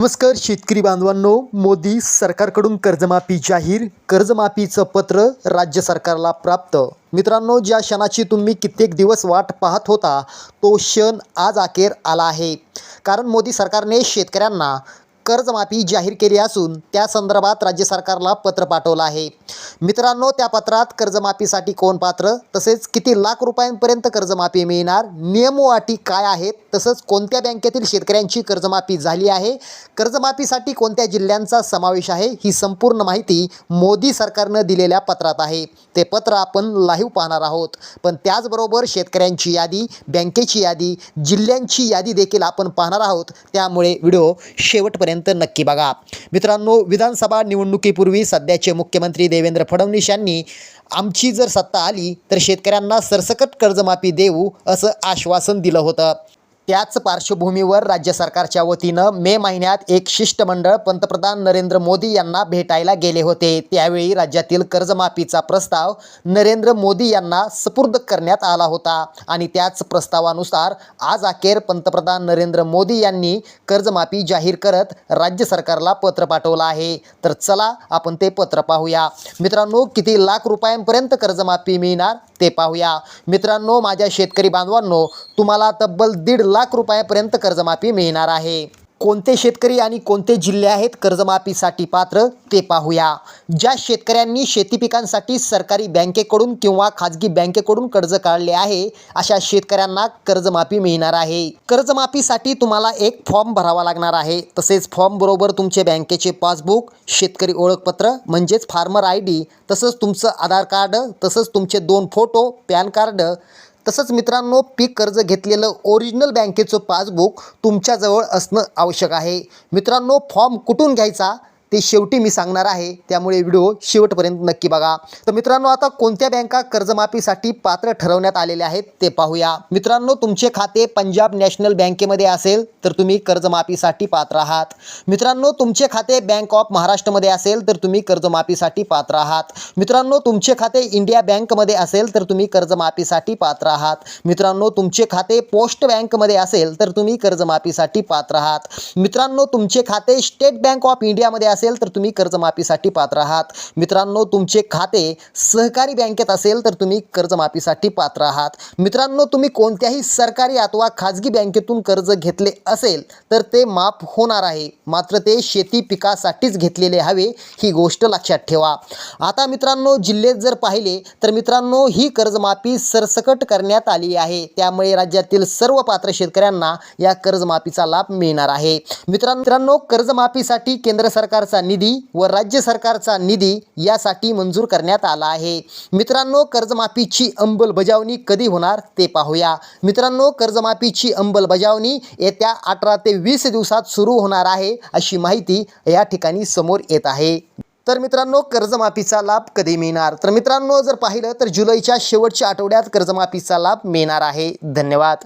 नमस्कार शेतकरी बांधवांनो. मोदी सरकारकडून कर्जमाफी जाहीर. कर्जमाफीचं पत्र राज्य सरकारला प्राप्त. मित्रांनो ज्या क्षणाची तुम्ही कित्येक दिवस वाट पाहत होता तो क्षण आज अखेर आला आहे. कारण मोदी सरकारने शेतकऱ्यांना कर्जमाफी जाहीर केली असून त्या संदर्भात राज्य सरकारला पत्र पाठवलं आहे. मित्रांनो त्या पत्रात कर्जमाफीसाठी कोण पात्र? तसेच किती लाख रुपयांपर्यंत कर्जमाफी मिळणार? नियम व अटी काय आहेत? तसंच कोणत्या बँकेतील शेतकऱ्यांची कर्जमाफी झाली आहे? कर्जमाफीसाठी कोणत्या जिल्ह्यांचा समावेश आहे? ही संपूर्ण माहिती मोदी सरकारनं दिलेल्या पत्रात आहे. ते पत्र आपण लाईव्ह पाहणार आहोत. पण त्याचबरोबर शेतकऱ्यांची यादी बँकेची यादी जिल्ह्यांची यादी देखील आपण पाहणार आहोत. त्यामुळे व्हिडिओ शेवटपर्यंत नक्की बघा. मित्रांनो विधानसभा निवडणुकीपूर्वी सध्याचे मुख्यमंत्री देवेंद्र फडणवीस यांनी आमची जर सत्ता आली तर शेतकऱ्यांना सरसकट कर्जमाफी देऊ असं आश्वासन दिलं होतं. त्याच पार्श्वभूमीवर राज्य सरकारच्या वतीनं मे महिन्यात एक शिष्टमंडळ पंतप्रधान नरेंद्र मोदी यांना भेटायला गेले होते. त्यावेळी राज्यातील कर्जमाफीचा प्रस्ताव नरेंद्र मोदी यांना सुपूर्द करण्यात आला होता आणि त्याच प्रस्तावानुसार आज अखेर पंतप्रधान नरेंद्र मोदी यांनी कर्जमाफी जाहीर करत राज्य सरकारला पत्र पाठवलं आहे. तर चला आपण ते पत्र पाहूया. मित्रांनो किती लाख रुपयांपर्यंत कर्जमाफी मिळणार ते पाहूया. मित्रांनो माझ्या शेतकरी बांधवांनो तुम्हाला तब्बल दीड लाख रुपयापर्यंत कर्जमाफी मिळणार आहे. कोणते शेतकरी आणि कोणते जिल्हे आहेत कर्जमाफीसाठी पात्र ते पाहूया. ज्या शेतकऱ्यांनी शेती पिकांसाठी सरकारी बँकेकडून किंवा खाजगी बँकेकडून कर्ज काढले आहे अशा शेतकऱ्यांना कर्जमाफी मिळणार आहे. कर्जमाफीसाठी तुम्हाला एक फॉर्म भरावा लागणार आहे. तसेच फॉर्म बरोबर तुमचे बँकेचे पासबुक शेतकरी ओळखपत्र म्हणजेच फार्मर आय डी तसंच तुमचं आधार कार्ड तसंच तुमचे दोन फोटो पॅन कार्ड तसंच मित्रांनो पीक कर्ज घेतलेलं ओरिजिनल बँकेचं पासबुक तुमच्याजवळ असणं आवश्यक आहे. मित्रांनो फॉर्म कुठून घ्यायचा? ते शेवटी मी सांगणार आहे. त्यामुळे व्हिडिओ शेवटपर्यंत नक्की बघा. तर मित्रांनो आता कोणत्या बँका कर्जमाफीसाठी पात्र ठरवण्यात आलेले आहेत ते पाहूया. मित्रांनो तुमचे खाते पंजाब नॅशनल बँकेमध्ये असेल तर तुम्ही कर्जमाफीसाठी पात्र आहात. मित्रांनो तुमचे खाते बँक ऑफ महाराष्ट्रमध्ये असेल तर तुम्ही कर्जमाफीसाठी पात्र आहात. मित्रांनो तुमचे खाते इंडिया बँकमध्ये असेल तर तुम्ही कर्जमाफीसाठी पात्र आहात. मित्रांनो तुमचे खाते पोस्ट बँकमध्ये असेल तर तुम्ही कर्जमाफीसाठी पात्र आहात. मित्रांनो तुमचे खाते स्टेट बँक ऑफ इंडियामध्ये असेल तर तुम्ही कर्जमाफीसाठी पात्र आहात. मित्रांनो तुमचे खाते सहकारी बँकेत असेल तर तुम्ही कर्जमाफीसाठी पात्र आहात. मित्रांनो तुम्ही कोणत्याही सरकारी अथवा खाजगी बँकेतून कर्ज घेतले असेल तर ते माफ होणार आहे. मात्र ते शेती पिकासाठीच घेतलेले हवे ही गोष्ट लक्षात ठेवा. आता मित्रांनो जिल्हे जर पाहिले तर मित्रांनो ही कर्जमाफी सरसकट करण्यात आली आहे. त्यामुळे राज्यातील सर्व पात्र शेतकऱ्यांना या कर्जमाफीचा लाभ मिळणार आहे. मित्रांनो मित्रांनो कर्जमाफीसाठी केंद्र सरकार सरकारचा निधी व राज्य सरकारचा निधी यासाठी मंजूर करण्यात आला आहे. मित्रांनो कर्जमाफीची अंमलबजावणी कधी होणार ते पाहूया. मित्रांनो कर्जमाफीची अंमलबजावणी येत्या अठरा ते वीस दिवसात सुरू होणार आहे अशी माहिती या ठिकाणी समोर येत आहे. तर मित्रांनो कर्जमाफीचा लाभ कधी मिळणार? तर मित्रांनो जर पाहिलं तर जुलैच्या शेवटच्या आठवड्यात कर्जमाफीचा लाभ मिळणार आहे. धन्यवाद.